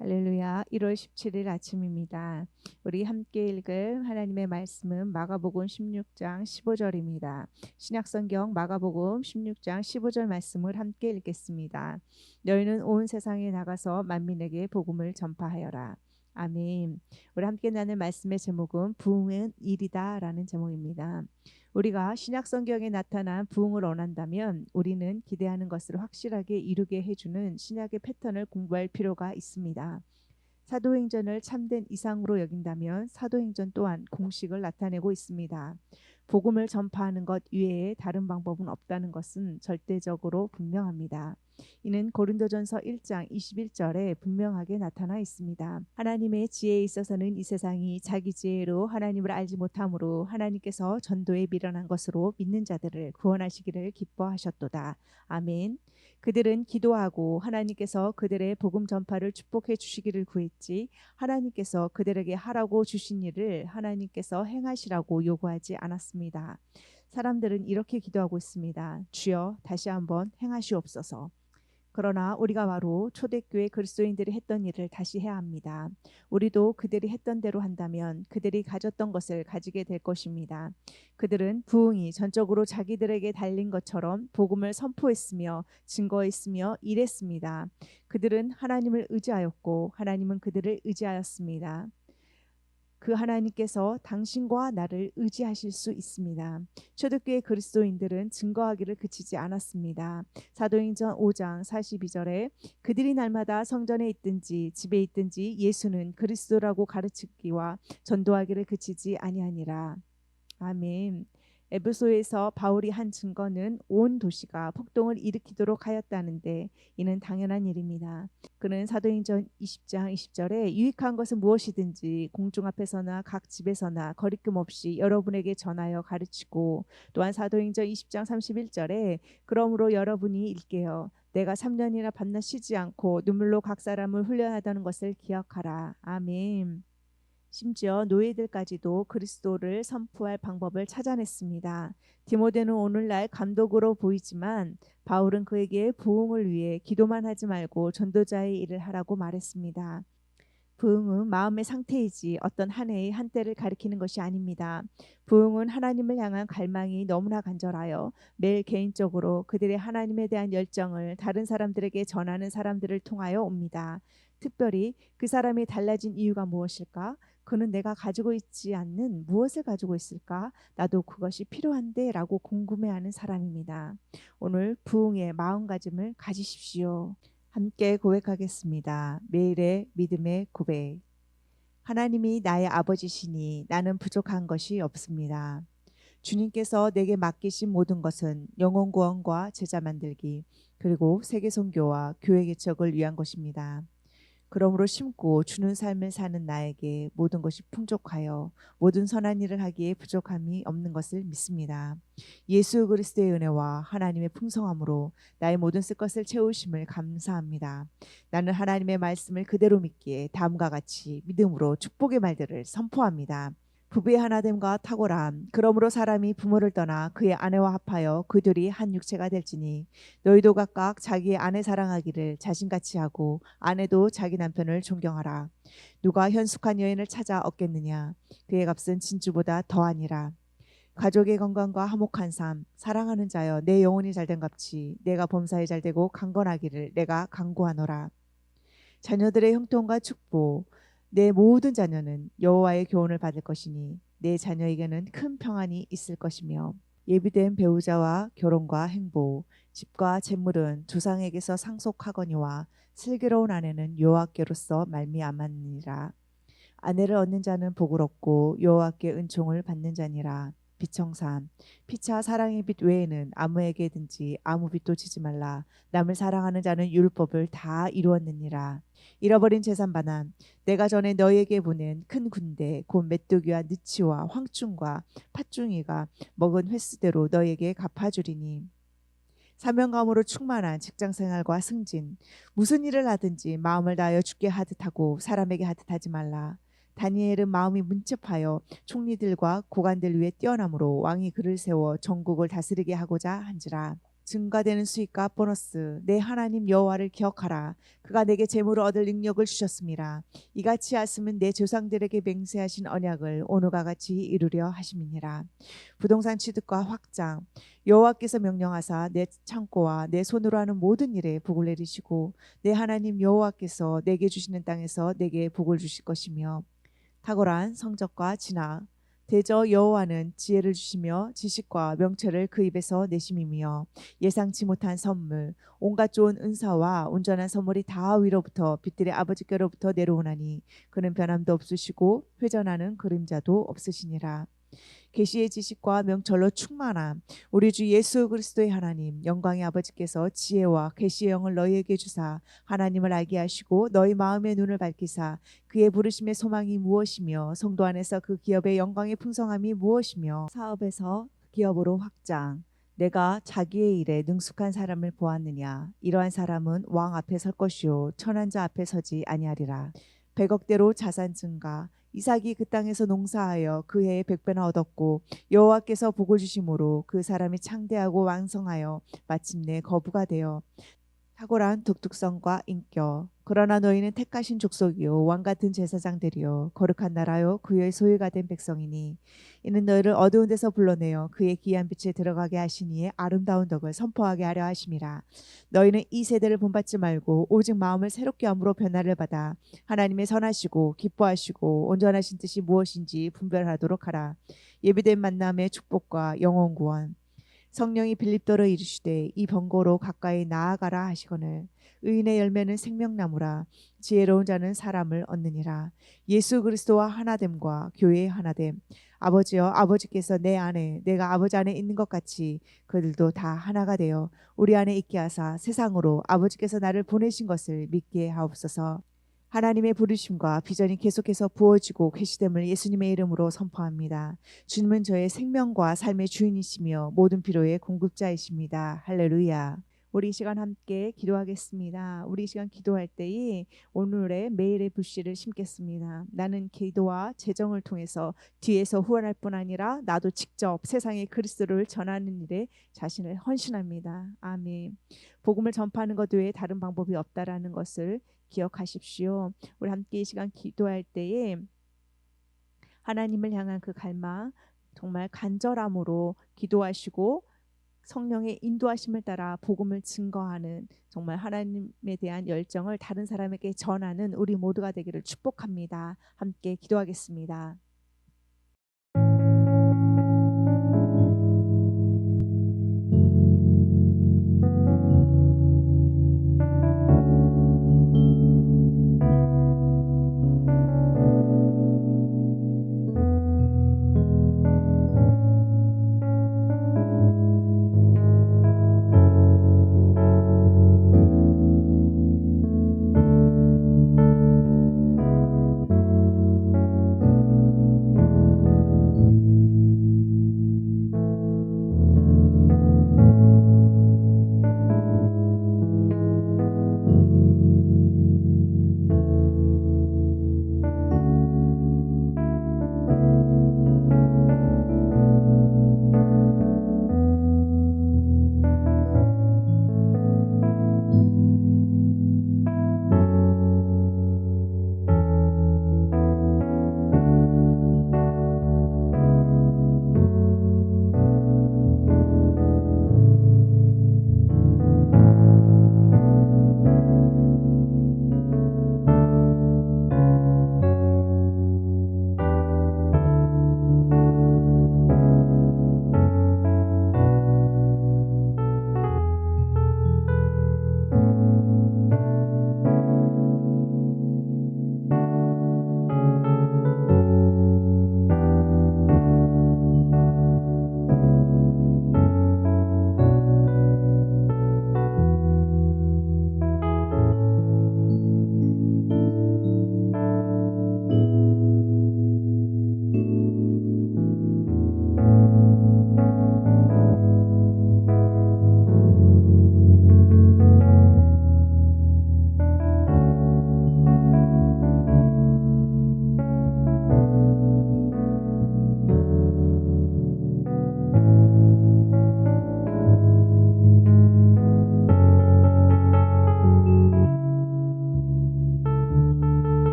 할렐루야. 1월 17일 아침입니다. 우리 함께 읽을 하나님의 말씀은 마가복음 16장 15절입니다. 신약성경 마가복음 16장 15절 말씀을 함께 읽겠습니다. 너희는 온 세상에 나가서 만민에게 복음을 전파하여라. 아멘. 우리 함께 나눈 말씀의 제목은 부흥은 일이다라는 제목입니다. 우리가 신약 성경에 나타난 부흥을 원한다면 우리는 기대하는 것을 확실하게 이루게 해주는 신약의 패턴을 공부할 필요가 있습니다. 사도행전을 참된 이상으로 여긴다면 사도행전 또한 공식을 나타내고 있습니다. 복음을 전파하는 것 외에 다른 방법은 없다는 것은 절대적으로 분명합니다. 이는 고린도전서 1장 21절에 분명하게 나타나 있습니다. 하나님의 지혜에 있어서는 이 세상이 자기 지혜로 하나님을 알지 못하므로 하나님께서 전도에 미련한 것으로 믿는 자들을 구원하시기를 기뻐하셨도다. 아멘. 그들은 기도하고 하나님께서 그들의 복음 전파를 축복해 주시기를 구했지 하나님께서 그들에게 하라고 주신 일을 하나님께서 행하시라고 요구하지 않았습니다. 사람들은 이렇게 기도하고 있습니다. 주여 다시 한번 행하시옵소서. 그러나 우리가 바로 초대교회 그리스도인들이 했던 일을 다시 해야 합니다. 우리도 그들이 했던 대로 한다면 그들이 가졌던 것을 가지게 될 것입니다. 그들은 부흥이 전적으로 자기들에게 달린 것처럼 복음을 선포했으며 증거했으며 일했습니다. 그들은 하나님을 의지하였고 하나님은 그들을 의지하였습니다. 그 하나님께서 당신과 나를 의지하실 수 있습니다. 초대교회 그리스도인들은 증거하기를 그치지 않았습니다. 사도행전 5장 42절에 그들이 날마다 성전에 있든지 집에 있든지 예수는 그리스도라고 가르치기와 전도하기를 그치지 아니하니라. 아멘. 에베소에서 바울이 한 증거는 온 도시가 폭동을 일으키도록 하였다는데 이는 당연한 일입니다. 그는 사도행전 20장 20절에 유익한 것은 무엇이든지 공중 앞에서나 각 집에서나 거리낌 없이 여러분에게 전하여 가르치고 또한 사도행전 20장 31절에 그러므로 여러분이 일깨어 내가 3년이나 밤낮 쉬지 않고 눈물로 각 사람을 훈련하다는 것을 기억하라. 아멘. 심지어 노예들까지도 그리스도를 선포할 방법을 찾아냈습니다. 디모데는 오늘날 감독으로 보이지만 바울은 그에게 부흥을 위해 기도만 하지 말고 전도자의 일을 하라고 말했습니다. 부흥은 마음의 상태이지 어떤 한 해의 한때를 가리키는 것이 아닙니다. 부흥은 하나님을 향한 갈망이 너무나 간절하여 매일 개인적으로 그들의 하나님에 대한 열정을 다른 사람들에게 전하는 사람들을 통하여 옵니다. 특별히 그 사람이 달라진 이유가 무엇일까? 그는 내가 가지고 있지 않는 무엇을 가지고 있을까? 나도 그것이 필요한데 라고 궁금해하는 사람입니다. 오늘 부흥의 마음가짐을 가지십시오. 함께 고백하겠습니다. 매일의 믿음의 고백. 하나님이 나의 아버지시니 나는 부족한 것이 없습니다. 주님께서 내게 맡기신 모든 것은 영혼 구원과 제자 만들기 그리고 세계 선교와 교회 개척을 위한 것입니다. 그러므로 심고 주는 삶을 사는 나에게 모든 것이 풍족하여 모든 선한 일을 하기에 부족함이 없는 것을 믿습니다. 예수 그리스도의 은혜와 하나님의 풍성함으로 나의 모든 쓸 것을 채우심을 감사합니다. 나는 하나님의 말씀을 그대로 믿기에 다음과 같이 믿음으로 축복의 말들을 선포합니다. 부부의 하나됨과 탁월함. 그러므로 사람이 부모를 떠나 그의 아내와 합하여 그들이 한 육체가 될지니 너희도 각각 자기의 아내 사랑하기를 자신같이 하고 아내도 자기 남편을 존경하라. 누가 현숙한 여인을 찾아 얻겠느냐? 그의 값은 진주보다 더하니라. 가족의 건강과 화목한 삶 사랑하는 자여 내 영혼이 잘된 값이 내가 범사에 잘되고 강건하기를 내가 강구하노라. 자녀들의 형통과 축복 내 모든 자녀는 여호와의 교훈을 받을 것이니 내 자녀에게는 큰 평안이 있을 것이며 예비된 배우자와 결혼과 행복, 집과 재물은 조상에게서 상속하거니와 슬기로운 아내는 여호와께로서 말미암았느니라. 아내를 얻는 자는 복을 얻고 여호와께 은총을 받는 자니라. 비청산. 피차 사랑의 빛 외에는 아무에게든지 아무 빛도 지지 말라. 남을 사랑하는 자는 율법을 다 이루었느니라. 잃어버린 재산 반환. 내가 전에 너희에게 보낸 큰 군대 곧 메뚜기와 느치와 황충과 팥중이가 먹은 횟수대로 너희에게 갚아주리니. 사명감으로 충만한 직장 생활과 승진. 무슨 일을 하든지 마음을 다하여 죽게 하듯 하고 사람에게 하듯 하지 말라 다니엘은 마음이 문첩하여 총리들과 고관들 위에 뛰어남으로 왕이 그를 세워 전국을 다스리게 하고자 한지라. 증가되는 수익과 보너스 내 하나님 여호와를 기억하라. 그가 내게 재물을 얻을 능력을 주셨습니다 이같이 하시면 내 조상들에게 맹세하신 언약을 오늘과 같이 이루려 하심이니라. 부동산 취득과 확장 여호와께서 명령하사 내 창고와 내 손으로 하는 모든 일에 복을 내리시고 내 하나님 여호와께서 내게 주시는 땅에서 내게 복을 주실 것이며 탁월한 성적과 진학 대저 여호와는 지혜를 주시며 지식과 명철을 그 입에서 내심이며 예상치 못한 선물 온갖 좋은 은사와 온전한 선물이 다 위로부터 빛들의 아버지께로부터 내려오나니 그는 변함도 없으시고 회전하는 그림자도 없으시니라 계시의 지식과 명철로 충만함. 우리 주 예수 그리스도의 하나님 영광의 아버지께서 지혜와 계시의 영을 너희에게 주사 하나님을 알게 하시고 너희 마음의 눈을 밝히사 그의 부르심의 소망이 무엇이며 성도 안에서 그 기업의 영광의 풍성함이 무엇이며 사업에서 기업으로 확장. 내가 자기의 일에 능숙한 사람을 보았느냐? 이러한 사람은 왕 앞에 설 것이요. 천한 자 앞에 서지 아니하리라 백억대로 자산 증가. 이삭이 그 땅에서 농사하여 그 해에 백배나 얻었고 여호와께서 복을 주심으로 그 사람이 창대하고 왕성하여 마침내 거부가 되어 탁월한 독특성과 인격. 그러나 너희는 택하신 족속이요 왕 같은 제사장들이요 거룩한 나라요 그의 소유가 된 백성이니 이는 너희를 어두운 데서 불러내어 그의 귀한 빛에 들어가게 하시니에 아름다운 덕을 선포하게 하려 하심이라. 너희는 이 세대를 본받지 말고 오직 마음을 새롭게 함으로 변화를 받아 하나님의 선하시고 기뻐하시고 온전하신 뜻이 무엇인지 분별하도록 하라. 예비된 만남의 축복과 영원 구원 성령이 빌립도로 이르시되 이 번거로 가까이 나아가라 하시거늘. 의인의 열매는 생명나무라. 지혜로운 자는 사람을 얻느니라. 예수 그리스도와 하나됨과 교회의 하나됨. 아버지여 아버지께서 내 안에 내가 아버지 안에 있는 것 같이 그들도 다 하나가 되어 우리 안에 있게 하사 세상으로 아버지께서 나를 보내신 것을 믿게 하옵소서 하나님의 부르심과 비전이 계속해서 부어지고 계시됨을 예수님의 이름으로 선포합니다. 주님은 저의 생명과 삶의 주인이시며 모든 필요의 공급자이십니다. 할렐루야. 우리 이 시간 함께 기도하겠습니다. 우리 이 시간 기도할 때에 오늘의 매일의 불씨를 심겠습니다. 나는 기도와 재정을 통해서 뒤에서 후원할 뿐 아니라 나도 직접 세상에 그리스도를 전하는 일에 자신을 헌신합니다. 아멘. 복음을 전파하는 것 외에 다른 방법이 없다라는 것을 기억하십시오. 우리 함께 이 시간 기도할 때에 하나님을 향한 그 갈망 정말 간절함으로 기도하시고 성령의 인도하심을 따라 복음을 증거하는 정말 하나님에 대한 열정을 다른 사람에게 전하는 우리 모두가 되기를 축복합니다. 함께 기도하겠습니다.